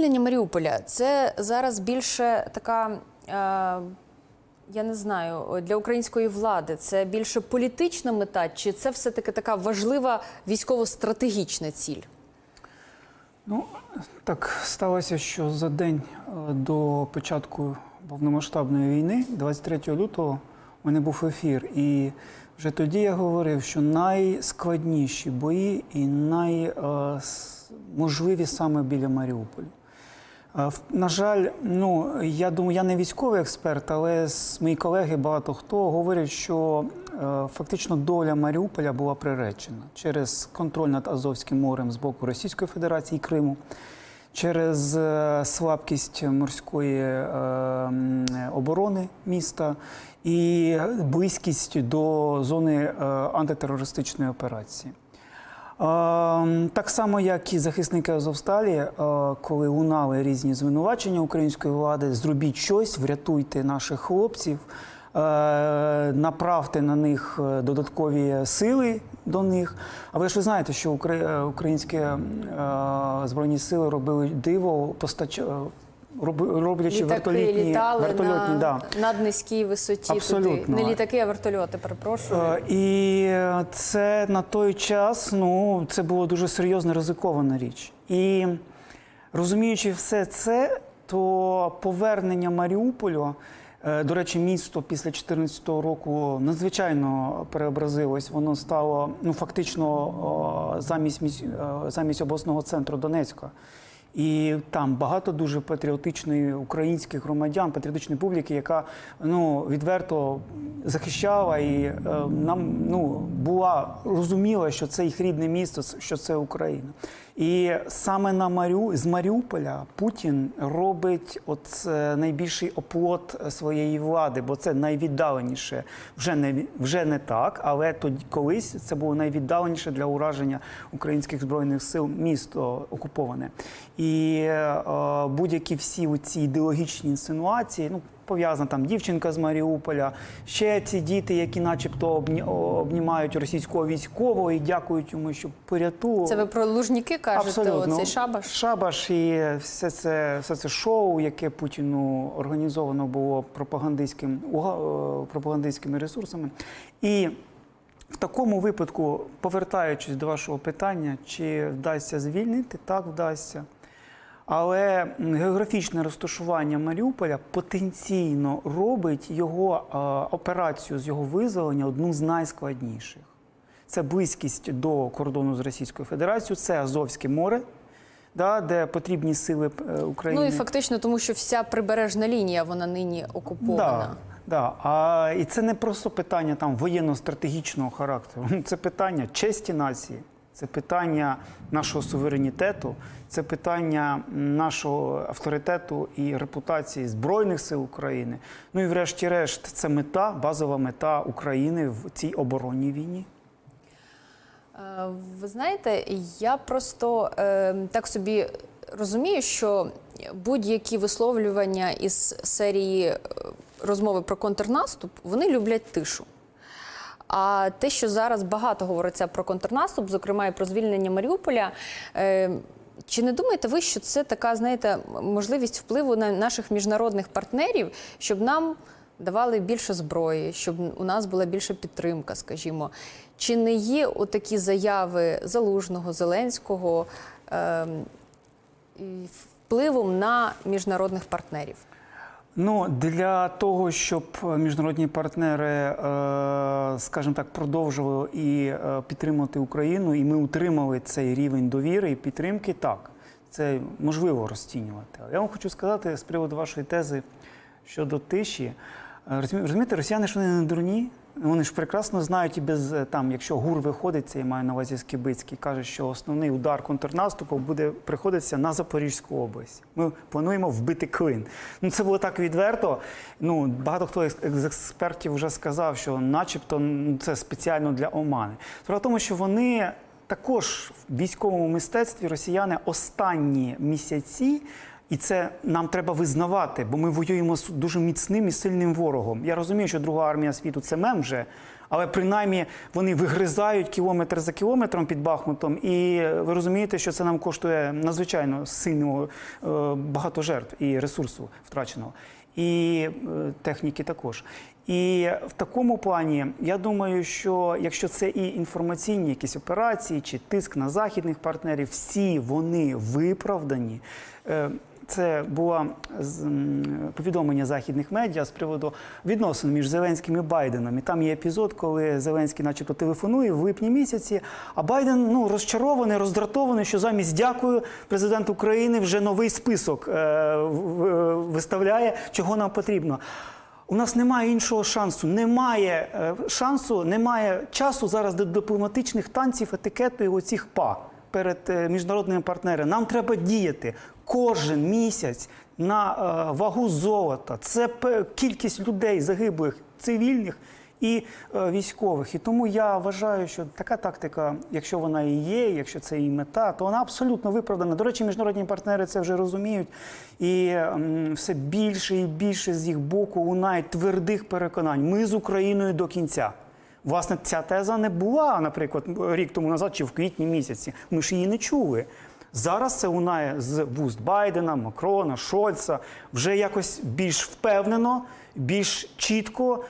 Звільнення Маріуполя це зараз більше така, е, я не знаю, для української влади це більше політична мета, чи це все-таки така важлива військово-стратегічна ціль? Ну, так сталося, що за день е, до початку повномасштабної війни, 23 лютого, у мене був ефір. І вже тоді я говорив, що найскладніші бої і найможливі саме біля Маріуполя. Е, На жаль, ну я думаю, я не військовий експерт, але мої колеги багато хто говорять, що е, фактично доля Маріуполя була приречена через контроль над Азовським морем з боку Російської Федерації і Криму, через е, слабкість морської оборони міста і близькість до зони антитерористичної операції. Так само, як і захисники Азовсталі, е, коли лунали різні звинувачення української влади, зробіть щось, врятуйте наших хлопців, е, направте на них е, додаткові сили до них. Але ж ви знаєте, що укра- українські збройні сили робили диво, постач... роблячи Літаки вертолітні, літали вертольотні на да. наднизькій висоті туди. Не літаки, а вертольоти, перепрошую. Е, І це на той час ну, це було дуже серйозна ризикована річ. І розуміючи все це, то повернення Маріуполю, е, до речі, місто після 2014 року надзвичайно преобразилось. Воно стало ну, фактично замість, е, замість обласного центру Донецька. І там багато дуже патріотичної українських громадян, патріотичної публіки, яка ну відверто захищала і е, нам ну була розуміла, що це їх рідне місто, що це Україна. І саме на Марю з Маріуполя Путін робить от найбільший оплот своєї влади, бо це найвіддаленіше. Вже не вже не так, але тоді колись це було найвіддаленіше для ураження українських збройних сил місто окуповане. І е, будь-які всі ці ідеологічні інсинуації, ну пов'язана там дівчинка з Маріуполя, ще ці діти, які, начебто, обні- обнімають російського військового і дякують йому, що порятував. Це ви про лужніки кажете, оцей шабаш? Шабаш і все це, все це шоу, яке Путіну організовано було пропагандистським, пропагандистськими ресурсами. І в такому випадку, повертаючись до вашого питання, чи вдасться звільнити, так вдасться. Але географічне розташування Маріуполя потенційно робить його операцію з його визволення одну з найскладніших. Це близькість до кордону з Російською Федерацією, це Азовське море, да, де потрібні сили е, України. Ну і фактично, тому що вся прибережна лінія вона нині окупована. Да, да. А, і це не просто питання там воєнно-стратегічного характеру. Це питання честі нації, це питання нашого суверенітету, це питання нашого авторитету і репутації Збройних сил України. Ну і врешті-решт, це мета, базова мета України в цій оборонній війні. Е, Ви знаєте, я просто е, так собі розумію, що будь-які висловлювання із серії е, розмови про контрнаступ, вони люблять тишу. А те, що зараз багато говориться про контрнаступ, зокрема і про звільнення Маріуполя. Е, чи не думаєте ви, що це така, знаєте, можливість впливу на наших міжнародних партнерів, щоб нам давали більше зброї, щоб у нас була більша підтримка, скажімо? Чи не є отакі заяви Залужного, Зеленського е, впливом на міжнародних партнерів? Ну для того, щоб міжнародні партнери, е, скажімо так, продовжували і підтримати підтримувати Україну, і ми утримали цей рівень довіри і підтримки, так це можливо розцінювати. Я вам хочу сказати з приводу вашої тези щодо тиші. Е, Розумієте, росіяни ж вони не дурні. Вони ж прекрасно знають і без е, там, якщо ГУР виходить, це я маю на увазі Скибицький, каже, що основний удар контрнаступу буде приходитися на Запорізьку область. Ми плануємо вбити клин. Ну це було так відверто. Ну багато хто з експертів вже сказав, що, начебто, ну, це спеціально для Омани. Справа в тому, що вони також в військовому мистецтві росіяни останні місяці І це нам треба визнавати, бо ми воюємо з дуже міцним і сильним ворогом. Я розумію, що друга армія світу це мем вже, але принаймні вони вигризають кілометр за кілометром під Бахмутом. І ви розумієте, що це нам коштує надзвичайно сильного е, багато жертв і ресурсу втраченого, і е, техніки також. І в такому плані я думаю, що якщо це і інформаційні якісь операції, чи тиск на західних партнерів, всі вони виправдані. Це було повідомлення західних медіа з приводу відносин між Зеленським і Байденом. І там є епізод, коли Зеленський, начебто, телефонує в липні місяці, а Байден ну розчарований, роздратований, що замість дякую президент України вже новий список е, виставляє, чого нам потрібно. У нас немає іншого шансу. Немає е, шансу, немає часу зараз до дипломатичних танців, етикету і оцих па перед е, міжнародними партнерами. Нам треба діяти кожен місяць на е, вагу золота. Це кількість людей загиблих, цивільних і е, військових. І тому я вважаю, що така тактика, якщо вона і є, якщо це і мета, то вона абсолютно виправдана. До речі, міжнародні партнери це вже розуміють. І все більше і більше з їх боку лунають твердих переконань. Ми з Україною до кінця. Власне, ця теза не була, наприклад, рік тому назад чи в квітні місяці. Ми ж її не чули. Зараз це лунає з вуст Байдена, Макрона, Шольца вже якось більш впевнено, більш чітко